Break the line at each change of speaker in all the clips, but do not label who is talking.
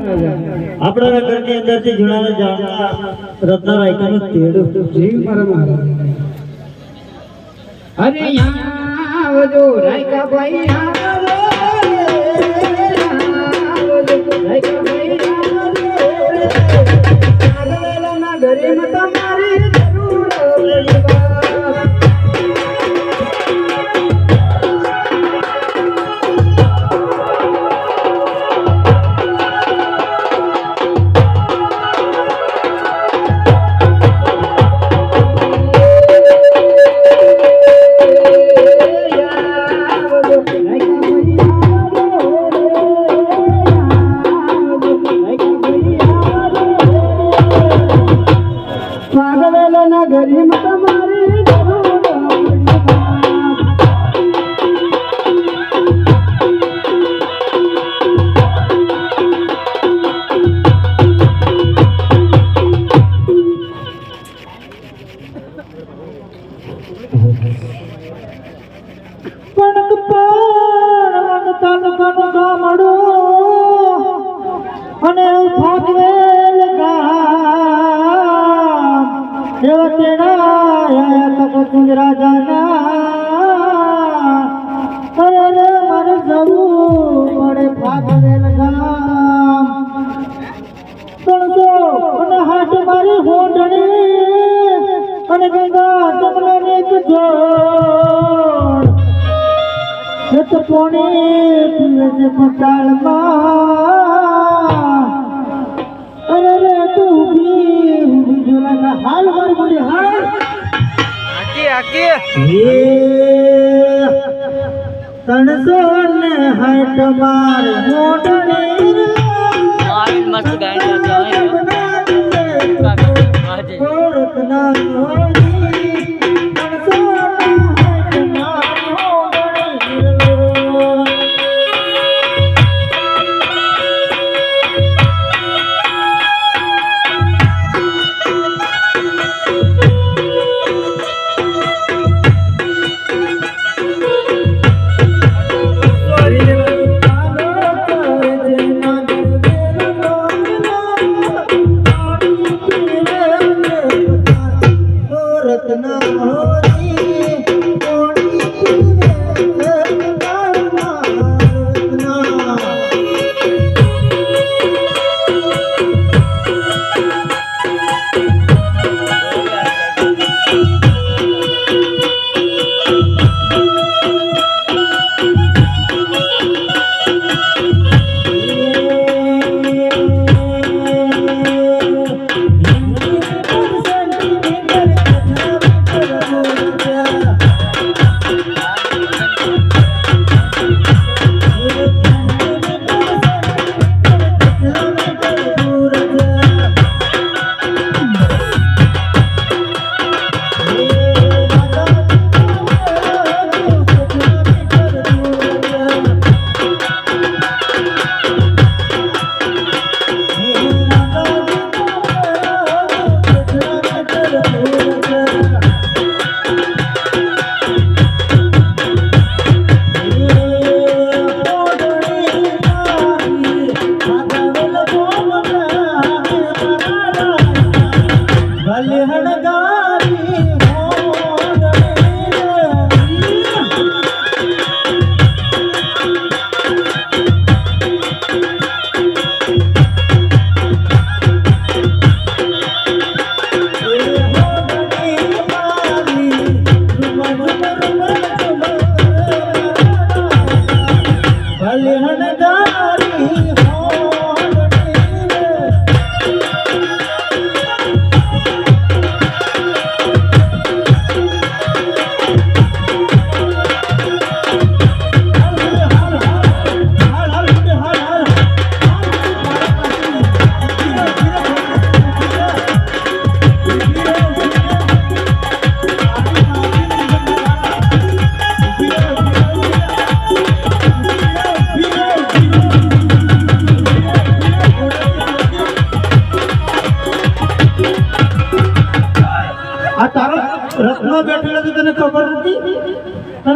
આપણા ઘરની અંદરથી જુનાને જાણતા રત્ન રાયકાનું તેડું.
જીવ મારા અરે આવજો રાયકા ભાઈ આવજો રાયકા ભાઈ આવજો ઘરે ઘરેમાં
করিম એવા તેડા તક તુજ રાજાના અરે રે મારે જવું પડે ભાગવેલ ગામ ત્રણસો અને હાથ મારી હોંડણી અને ગંગા જમનાની એક જોડ અરે રે તું ઊભી જોલાના હાલ મારી બોલી હાલ હે તણસો ને હટ માર મોઢણી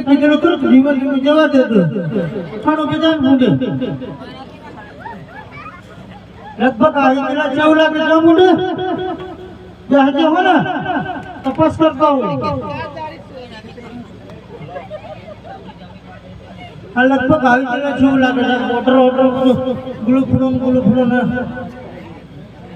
તને કીધેલું ખરું કે ધીમે ધીમે જવા દેતો ખાણો બધા મૂંડે લગભગ આવી ગયેલા જેવું લાગે જો મુંડે બે હાજે હો ને, તપાસ કરતા હોય આ લગભગ આવી ગયેલા જેવું લાગે છે, મોટર ઓટર ગ્લુફ્રો ગ્લુફ્રો ને.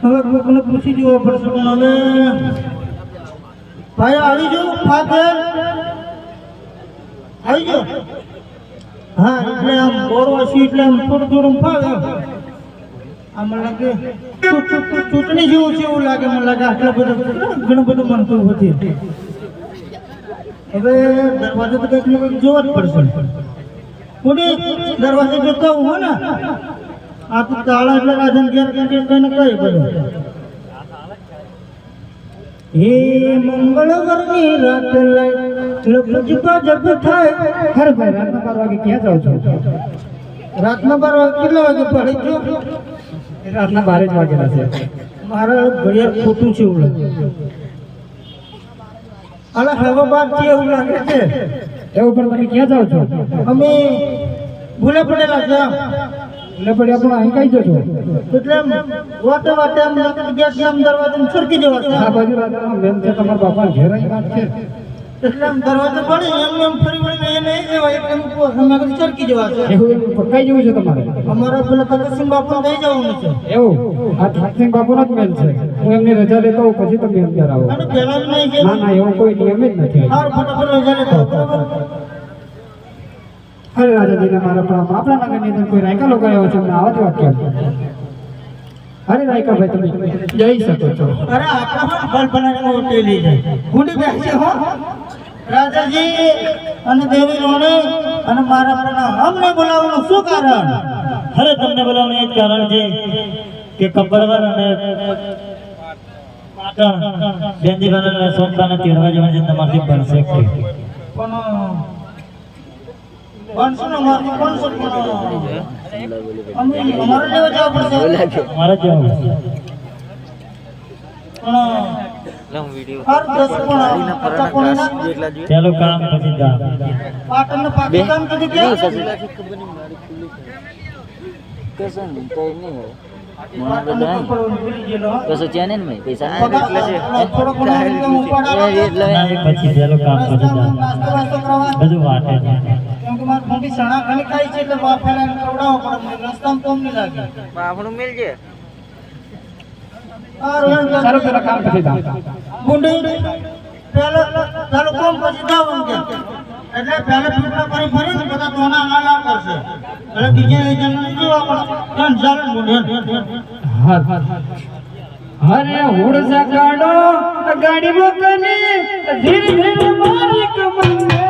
હવે કોઈને પૂછી જુઓ પડશે ભાઈ આવી જાઓ ફાધર આવી જાઓ હા, એટલે આમ બોરવાસી એટલે આમ થોડું થોડું ફાવે આમ લાગે ચૂંટણી જેવું છે એવું લાગે, મને લાગે આટલા બધા ઘણું બધું મનતું હતી હવે દરવાજો તો કંઈક ને જોવા જ પડશે. મોટી દરવાજો જોતા હું ને? આ તો તાળા એટલે રાજન ઘેર કઈ ને કઈ બધું. હે મંગળવારની રાત લપજ જપ થાય.
ખરે ભાઈ, રાતના બાર વાગે ક્યાં જાવ છો?
રાતના બાર વાગે કેટલા વાગે પડે છો?
રાતના બાર જ વાગેલા છે.
મારા ઘડિયાળ ખોટું છે એવું લાગે. અલા હવે બાર છે એવું લાગે છે.
એવું પણ તમે ક્યાં જાવ છો?
અમે ભૂલે પડેલા છે.
એટલે પણ આપણે અહીં કઈ જજો?
એટલે વાટે વાટે આમ ગેસ આમ દરવાજો સરકી જવા
આ બાજુ બેન છે તમારા બાપા ઘેર અહીં વાત છે.
એટલે આમ દરવાજો પડે એમ એમ ફરી વળીને એ નહીં જવાય એટલે એમ કીધું સરકી જવા છે.
એવું પકાઈ જવું છે તમારે?
અમારા પેલા તકસીમ બાપુ થઈ જવાનું છે.
એવું? આ ઠાકસિંહ બાપુનો જ મેલ છે. હું એમની રજા લેતો હોઉં પછી તમે અંદર આવો.
અને પહેલા જ નહીં છે
ના ના એવો કોઈ નિયમ જ નથી
હાર ફટાફટ રજા લેતો બરાબર?
અરે રાજાજીને મારા પ્રણામ આપણા નગરની અંદર કોઈ રાયકા લોકો આવ્યો છે અમને આવા જ વાક્ય અરે રાયકા ભાઈ, તમે જઈ શકો છો.
અરે આપણા પણ ઓટે લઈ જાય ગુડી બેસે હો. રાજાજી અને દેવી રોણે અને મારા પ્રણામ અમને બોલાવવાનું શું કારણ?
અરે તમને બોલાવવાનું એ કારણ છે કે કપડવર અને પાટણ અને સોમતાને તેડવા જવા છે, તમારથી બનશે
પણ
કશું છે પૈસા
પગાર થોડો ઘણો રીતે ઉપાડ આવે.
ના એ પછી
મોટી સણા ખલકાઈ છે એટલે બાપ એને પણ પડે મને રસ્તામાં કોમ નહીં લાગે.
બાફણું મિલ છે.
આ રોહન
ચાલો પેલા કામ પછી જાઓ
ગુંડી પહેલા ચાલુ કોમ પછી જાવ કે. એટલે પહેલા પીપળા ફરી ફરીને બધા તોના આલા કરશે. એટલે બીજે લઈ જોવા પડે એમ ચાલે ગુંડી.
અરે હુડ સગાડો ગાડી મોકલી ધીરે ધીરે મારી કમને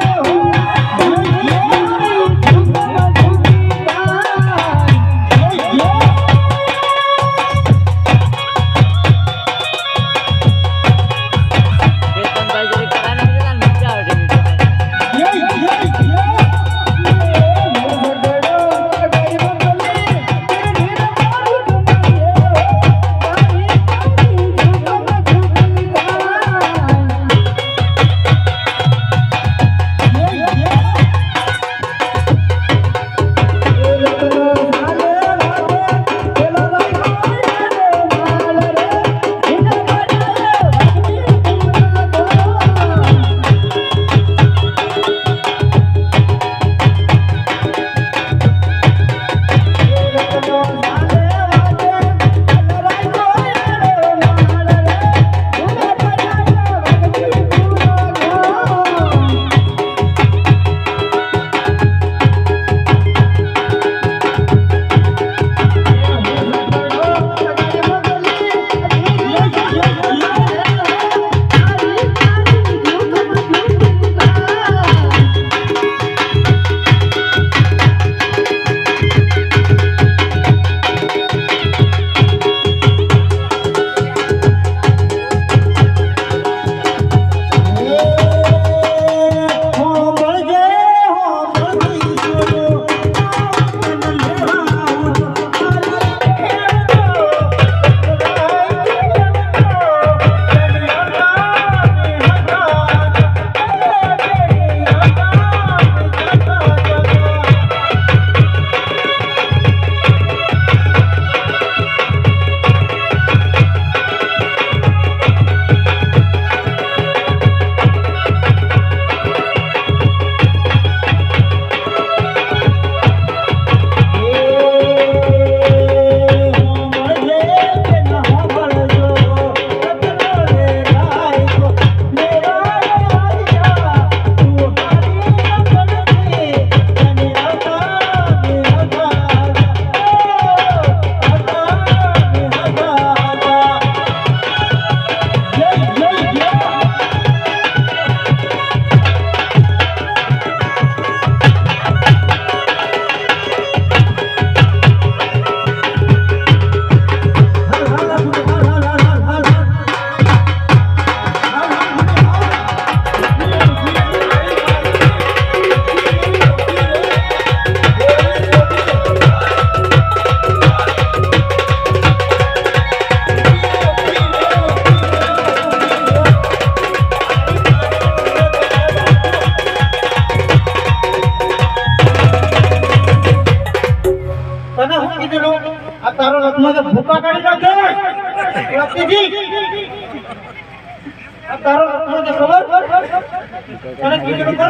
તારો રથમાં કે ખબર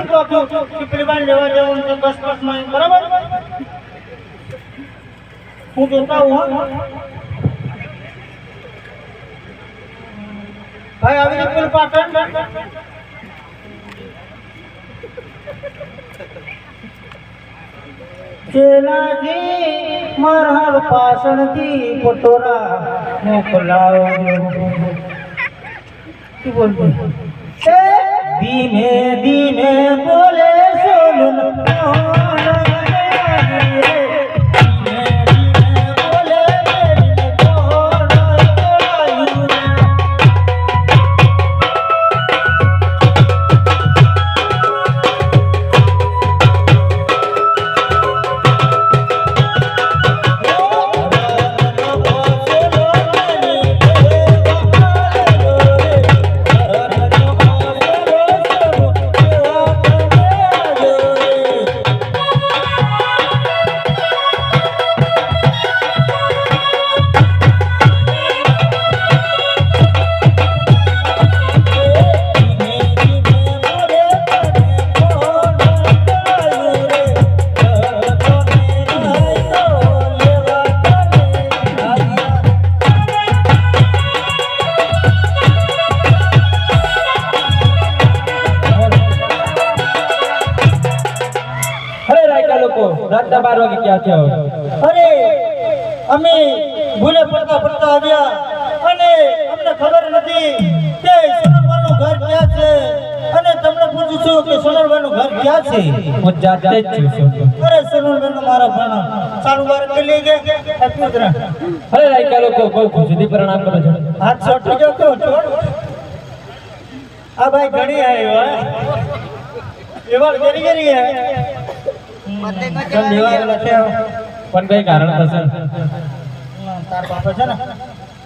તો આખું કે છે બસ બસમાં એમ, બરાબર? હું જોતા હું ભાઈ આવી રીતે પેલું પાટણ ચેલાજી મારા પાછળથી પટોરા મોકલાવજો શું બોલતી એ ધીમે ધીમે બોલે
થયા
અરે અમે ભૂલે પડતા પડતા આવ્યા. અને અમને ખબર નથી કે સોનરવાનું ઘર ક્યાં છે. અને તમને પૂછું છું કે સોનરવાનું ઘર ક્યાં છે?
હું જાતે જ છું
અરે સોનરવાનું મારા ભણા સારું વાર કે લઈ ગયા હેપી ઉતરા
અરે રાયકા લોકો બહુ સુધી પ્રણામ કરો છો
હાથ છોટી જો તો આ ભાઈ ઘણી આવ્યો એવા ઘણી ગરી
પણ કઈ કારણ થશે?
તાર બાપા છે ને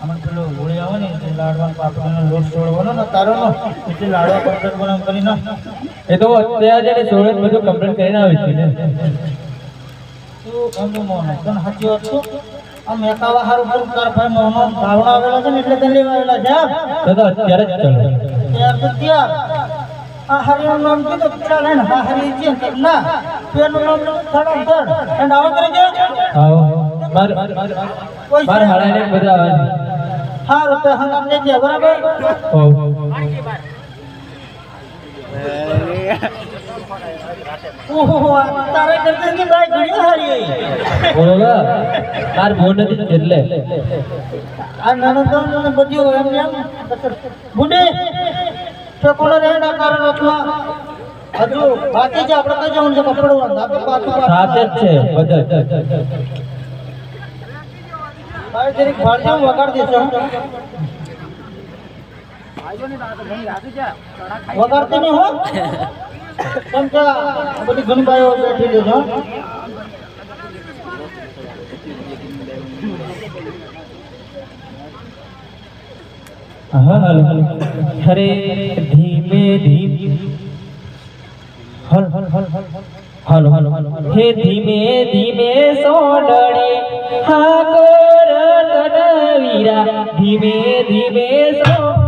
અમને પેલો હોળી આવે ને એટલે લાડવાનો પાપડીનો લોટ છોડવાનો ને તારો નો એટલે લાડવા પાપડ બનાવ કરીને.
એ તો અત્યારે જેને સોળે બધું કમ્પ્લેન કરીને આવી હતી ને.
તું એમનું મોનો તને સાચી વાત છું આ મેકાવા હારું હારું તાર ભાઈ મોનો ભાવના આવેલા છે ને એટલે તને લેવા આવેલા છે
તો તો અત્યારે જ ચાલો.
ત્યાર તો ત્યાર. આ હરિનું નામ કીધું ચાલે ને. આ હરી છે ને એનું નામ થડો થડ અને આવા કરી છે
આવો. બાર બાર હાડાને બધા
હારું તો હંગામ બરાબર? કરતા કે ને કોણ કારણ અથવા હજુ બાકી છે આપણે કઈ જવાનું છે કપડવાનું આપણે પાછું
સાથે જ છે બધા.
ભાઈ જરીક ભાળજો હું વગાડ દેશો વગાડતી નહીં હો કેમ કે બધી ઘણી ભાઈઓ બેઠી લેજો
અરે ધીમે ધીમે હલ હલ હલ હલ હલ હલ હે ધીમે ધીમે સોડડે હા કોર તડવીરા ધીમે ધીમે સોડડે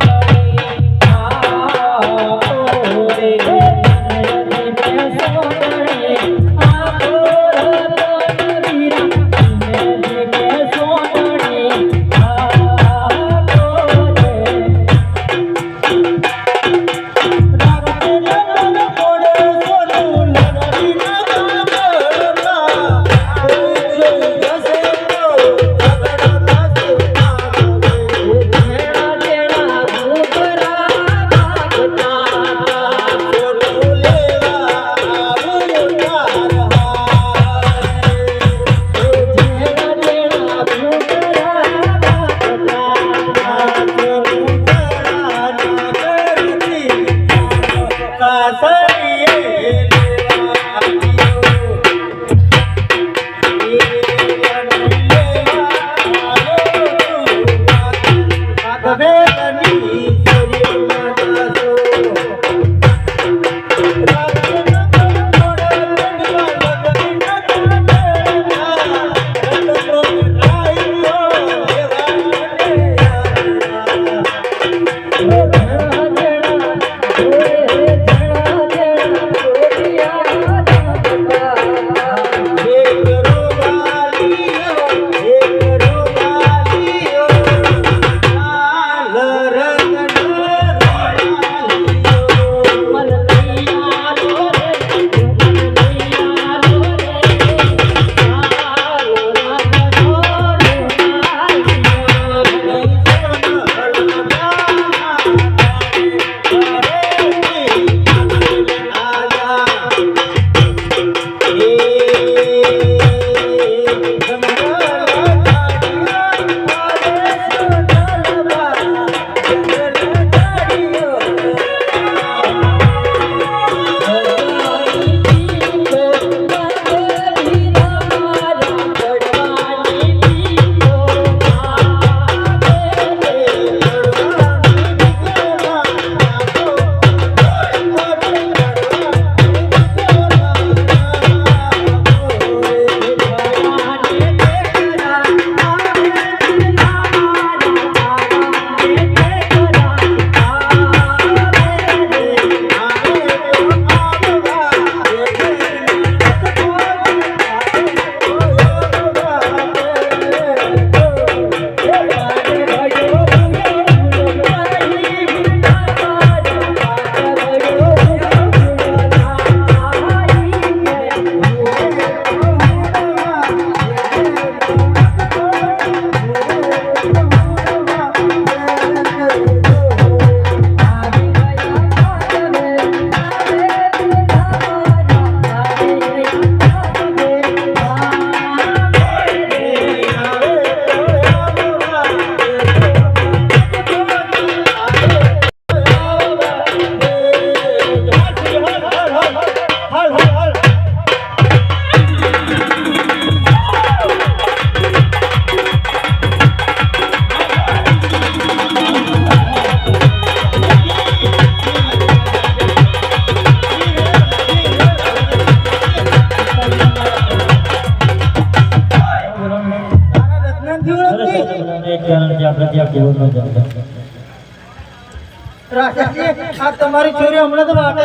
આ તમારી છોરી હમણાં તો વાટે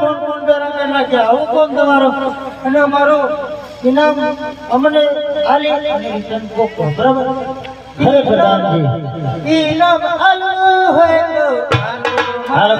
કોણ કોણ બેરા કરી નાખ્યા આવું કોણ તમારો? અને અમારો ઇનામ અમને આલી. રિટર્ન કોકો બરાબર ઇનામ આલુ હોય તો
હાલો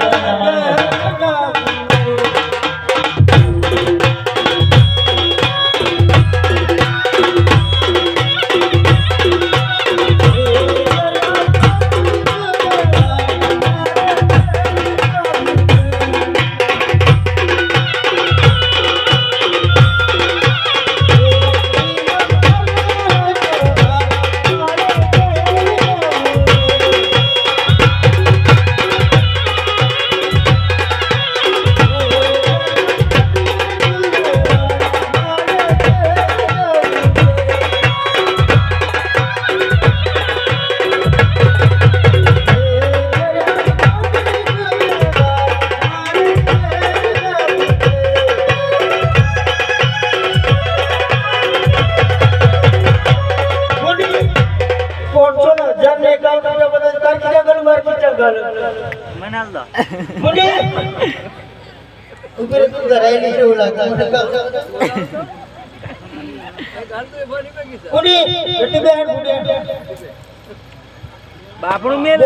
બાપડું મેલ.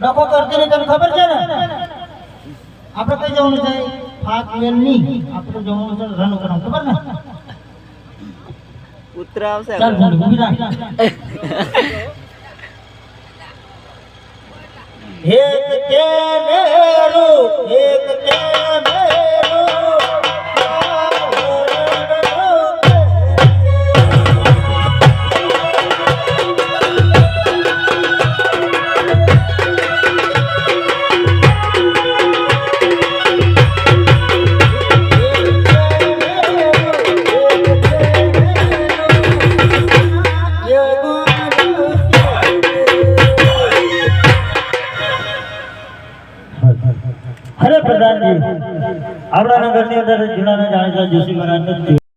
ડખો કરતી ને તને ખબર છે ને? આપણે કઈ જવાનું છે? ફાક મેલની આપણે જવાનું છે રન કરવાનું ખબર ને?
ઉતર આવશે
ચાલ